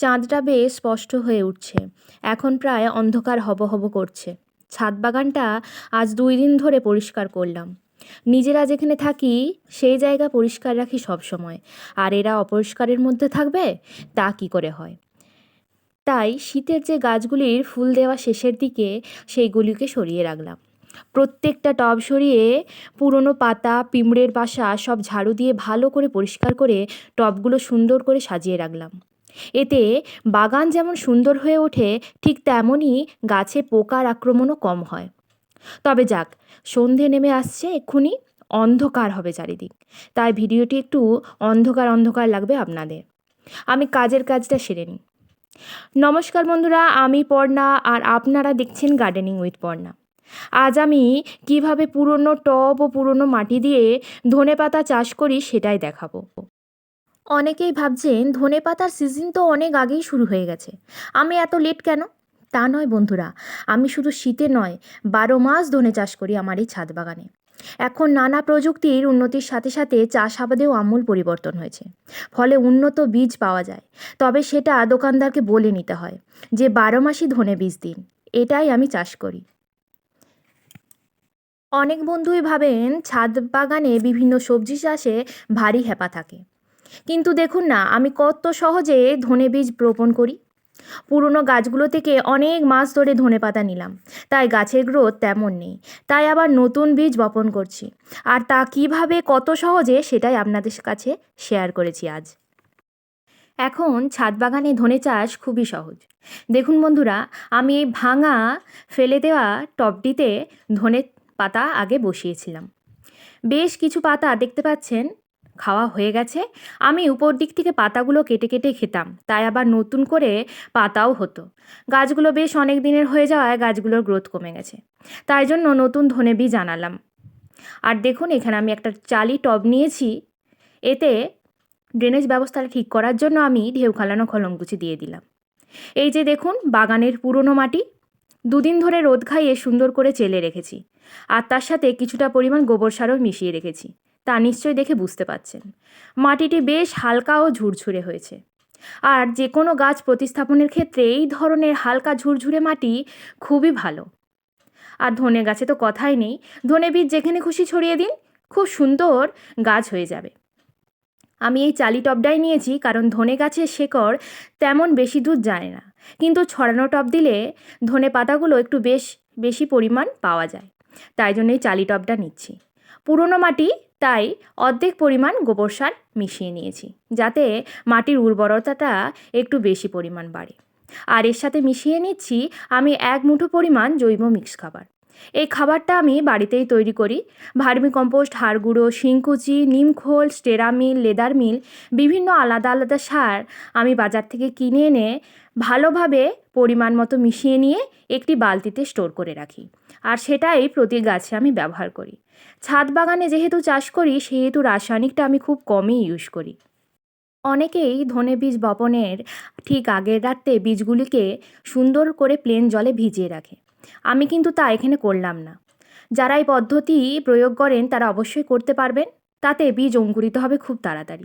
চাঁদটা বেশ স্পষ্ট হয়ে উঠছে। এখন প্রায় অন্ধকার হব হব করছে। ছাদ বাগানটা আজ দুই দিন ধরে পরিষ্কার করলাম। নিজেরা যেখানে থাকি, সেই জায়গা পরিষ্কার রাখি সব সময় আর এরা অপরিষ্কারের মধ্যে থাকবে, তা কি করে হয়? তাই শীতের যে গাছগুলির ফুল দেওয়া শেষের দিকে সেইগুলিকে সরিয়ে রাখলাম। প্রত্যেকটা টব সরিয়ে পুরনো পাতা, পিঁমড়ের বাসা সব ঝাড়ু দিয়ে ভালো করে পরিষ্কার করে টবগুলো সুন্দর করে সাজিয়ে রাখলাম। এতে বাগান যেমন সুন্দর হয়ে ওঠে, ঠিক তেমনই গাছে পোকার আক্রমণও কম হয়। তবে যাক, সন্ধে নেমে আসছে এক্ষুনি, অন্ধকার হবে চারিদিক। তাই ভিডিওটি একটু অন্ধকার অন্ধকার লাগবে আপনাদের। আমি কাজের কাজটা সেরে নিই। নমস্কার বন্ধুরা, আমি পর্ণা আর আপনারা দেখছেন গার্ডেনিং উইথ পর্ণা। আজ আমি কীভাবে পুরনো টব ও পুরনো মাটি দিয়ে ধনেপাতা চাষ করি সেটাই দেখাবো। অনেকেই ভাবছেন ধনেপাতার সিজন তো অনেক আগেই শুরু হয়ে গেছে। আমি এত লেট কেন? তা নয় বন্ধুরা, আমি শুধু শীতে নয়, বারো মাস ধনে চাষ করি আমার এই ছাদ বাগানে। এখন নানা প্রযুক্তির উন্নতির সাথে সাথে চাষাবাদেও আমূল পরিবর্তন হয়েছে। ফলে উন্নত বীজ পাওয়া যায়। তবে সেটা দোকানদারকে বলে নিতে হয় যে বারো মাসই ধনে বীজ দিন, এটাই আমি চাষ করি। অনেক বন্ধুই ভাবেন ছাদ বাগানে বিভিন্ন সবজি চাষে ভারী হ্যাপা থাকে। কিন্তু দেখুন না, আমি কত সহজে ধনে বীজ রোপণ করি। পুরনো গাছগুলো থেকে অনেক মাস ধরে ধনে পাতা নিলাম, তাই গাছের গ্রোথ তেমন নেই, তাই আবার নতুন বীজ বপন করছি। আর তা কীভাবে কত সহজে সেটাই আপনাদের কাছে শেয়ার করেছি আজ। এখন ছাদ বাগানে ধনে চাষ খুবই সহজ। দেখুন বন্ধুরা, আমি এই ভাঙা, ফেলে দেওয়া টবটিতে ধনে পাতা আগে বসিয়েছিলাম। বেশ কিছু পাতা দেখতে পাচ্ছেন খাওয়া হয়ে গেছে। আমি উপর দিক থেকে পাতাগুলো কেটে কেটে খেতাম, তাই আবার নতুন করে পাতাও হতো। গাছগুলো বেশ অনেক দিনের হয়ে যাওয়ায় গাছগুলোর গ্রোথ কমে গেছে। তাই জন্য নতুন ধনে বীজ আনালাম। আর দেখুন, এখানে আমি একটা চালি টব নিয়েছি। এতে ড্রেনেজ ব্যবস্থাটা ঠিক করার জন্য আমি ঢেউ খালানো খলমকুচি দিয়ে দিলাম। এই যে দেখুন, বাগানের পুরনো মাটি। দুদিন ধরে রোদ খাইয়ে সুন্দর করে চেলে রেখেছি। আর তার সাথে কিছুটা পরিমাণ গোবর সারও মিশিয়ে রেখেছি। তা নিশ্চয়ই দেখে বুঝতে পাচ্ছেন মাটিটি বেশ হালকা ও ঝুরঝুরে হয়েছে। আর যে কোনো গাছ প্রতিস্থাপনের ক্ষেত্রে এই ধরনের হালকা ঝুরঝুরে মাটি খুবই ভালো। আর ধনে গাছে তো কথাই নেই। ধনে বীজ যেখানে খুশি ছড়িয়ে দিন, খুব সুন্দর গাছ হয়ে যাবে। আমি এই চালি টবটাই নিয়েছি কারণ ধনে গাছের শেকড় তেমন বেশি দূর যায় না। কিন্তু ছড়ানো টব দিলে ধনে পাতাগুলো একটু বেশ, বেশি পরিমাণ পাওয়া যায়। তাই জন্য এই চালি টবটা নিচ্ছি। পুরনো মাটি তাই অর্ধেক পরিমাণ গোবর সার মিশিয়ে নিয়েছি, যাতে মাটির উর্বরতাটা একটু বেশি পরিমাণ বাড়ে। আর এর সাথে মিশিয়ে নিচ্ছি আমি এক মুঠো পরিমাণ জৈব মিক্স খাবার। এই খাবারটা আমি বাড়িতেই তৈরি করি। ভার্মি কম্পোস্ট, হাড় গুঁড়ো, শিংকুচি নিমখোল স্টেরামিল, লেদার মিল, বিভিন্ন আলাদা আলাদা সার আমি বাজার থেকে কিনে এনে ভালোভাবে পরিমাণ মতো মিশিয়ে নিয়ে একটি বালতিতে স্টোর করে রাখি। আর সেটাই প্রতি গাছে আমি ব্যবহার করি। ছাদ বাগানে যেহেতু চাষ করি, সেহেতু রাসায়নিকটা আমি খুব কমই ইউজ করি। অনেকেই ধনে বীজ বপনের ঠিক আগের রাতে বীজগুলিকে সুন্দর করে প্লেন জলে ভিজিয়ে রাখে। আমি কিন্তু তা এখানে করলাম না। যারা এই পদ্ধতি প্রয়োগ করেন, তারা অবশ্যই করতে পারবেন। তাতে বীজ অঙ্কুরিত হবে খুব তাড়াতাড়ি।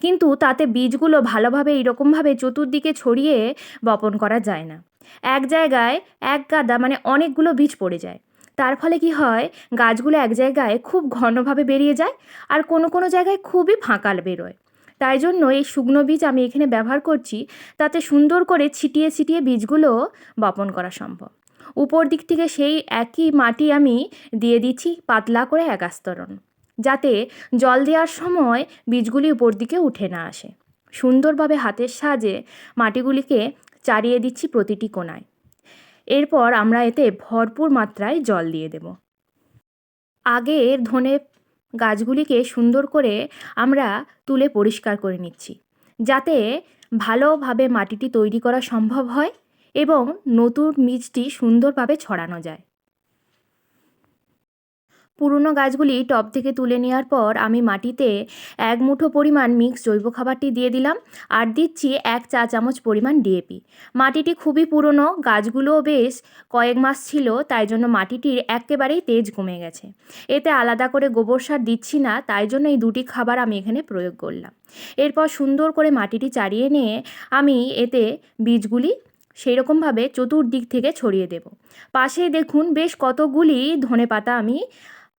কিন্তু তাতে বীজগুলো ভালোভাবে এইরকমভাবে চতুর্দিকে ছড়িয়ে বপন করা যায় না। এক জায়গায় এক গাদা মানে অনেকগুলো বীজ পড়ে যায়। তার ফলে কি হয়, গাছগুলো এক জায়গায় খুব ঘনভাবে বেরিয়ে যায় আর কোনো কোনো জায়গায় খুবই ফাঁকা বেরোয়। তাই জন্য এই শুকনো বীজ আমি এখানে ব্যবহার করছি, তাতে সুন্দর করে ছিটিয়ে ছিটিয়ে বীজগুলো বপন করা সম্ভব। উপর দিক থেকে সেই একই মাটি আমি দিয়ে দিচ্ছি পাতলা করে এক আস্তরণ। যাতে জল দেওয়ার সময় বীজগুলি উপর দিকে উঠে না আসে। সুন্দরভাবে হাতের সাহায্যে মাটিগুলিকে চারিয়ে দিচ্ছি প্রতিটি কোনায়। এরপর আমরা এতে ভরপুর মাত্রায় জল দিয়ে দেব। আগের ধনে গাছগুলিকে সুন্দর করে আমরা তুলে পরিষ্কার করে নিচ্ছি, যাতে ভালোভাবে মাটিটি তৈরি করা সম্ভব হয় এবং নতুন বীজটি সুন্দরভাবে ছড়ানো যায়। পুরনো গাছগুলি টব থেকে তুলে নেওয়ার পর আমি মাটিতে এক মুঠো পরিমাণ মিক্স জৈব খাবারটি দিয়ে দিলাম আর দিচ্ছি এক চা চামচ পরিমাণ ডিএপি মাটিটি খুবই পুরনো, গাছগুলোও বেশ কয়েক মাস ছিল, তাই জন্য মাটিটির একেবারেই তেজ কমে গেছে। এতে আলাদা করে গোবর সার দিচ্ছি না, তাই জন্য এই দুটি খাবার আমি এখানে প্রয়োগ করলাম। এরপর সুন্দর করে মাটিটি চাড়িয়ে নিয়ে আমি এতে বীজগুলি সেই রকমভাবে চতুর্দিক থেকে ছড়িয়ে দেব। পাশেই দেখুন, বেশ কতগুলি ধনে পাতা আমি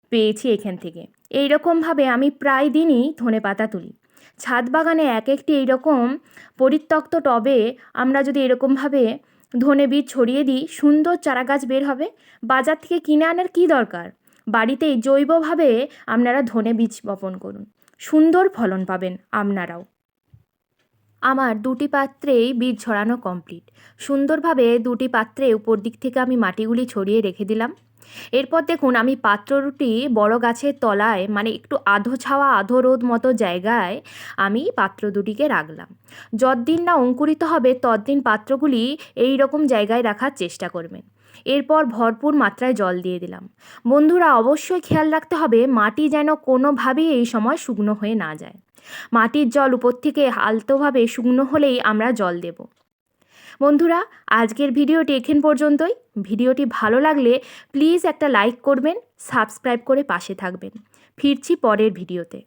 পেয়েছি এখান থেকে। এই রকমভাবে আমি প্রায় দিনই ধনে পাতা তুলি। ছাদ বাগানে এক একটি এইরকম পরিত্যক্ত টবে আমরা যদি এরকমভাবে ধনে বীজ ছড়িয়ে দিই, সুন্দর চারা গাছ বের হবে। বাজার থেকে কিনে আনার কী দরকার? বাড়িতেই জৈবভাবে আপনারা ধনে বীজ বপন করুন। সুন্দর ফলন পাবেন আপনারাও। আমার দুটি পাত্রেই বীজ ছড়ানো কমপ্লিট। সুন্দরভাবে দুটি পাত্রে উপর দিক থেকে আমি মাটিগুলি ছড়িয়ে রেখে দিলাম। এরপর দেখুন, আমি পাত্রটি বড় গাছের তলায় মানে একটু আধো ছাওয়া, আধো রোদ মতো জায়গায় আমি পাত্র দুটিকে রাখলাম। যতদিন না অঙ্কুরিত হবে, ততদিন পাত্রগুলি এই রকম জায়গায় রাখার চেষ্টা করবেন। এরপর ভরপুর মাত্রায় জল দিয়ে দিলাম। বন্ধুরা, অবশ্যই খেয়াল রাখতে হবে, মাটি যেন কোনোভাবেই এই সময় শুকনো হয়ে না যায়। মাটির জল উপর থেকে আলতোভাবে শুকনো হলেই আমরা জল দেব। বন্ধুরা, আজকের ভিডিওটি এখান পর্যন্তই। ভিডিওটি ভালো লাগলে প্লিজ একটা লাইক করবেন, সাবস্ক্রাইব করে পাশে থাকবেন। ফিরছি পরের ভিডিওতে।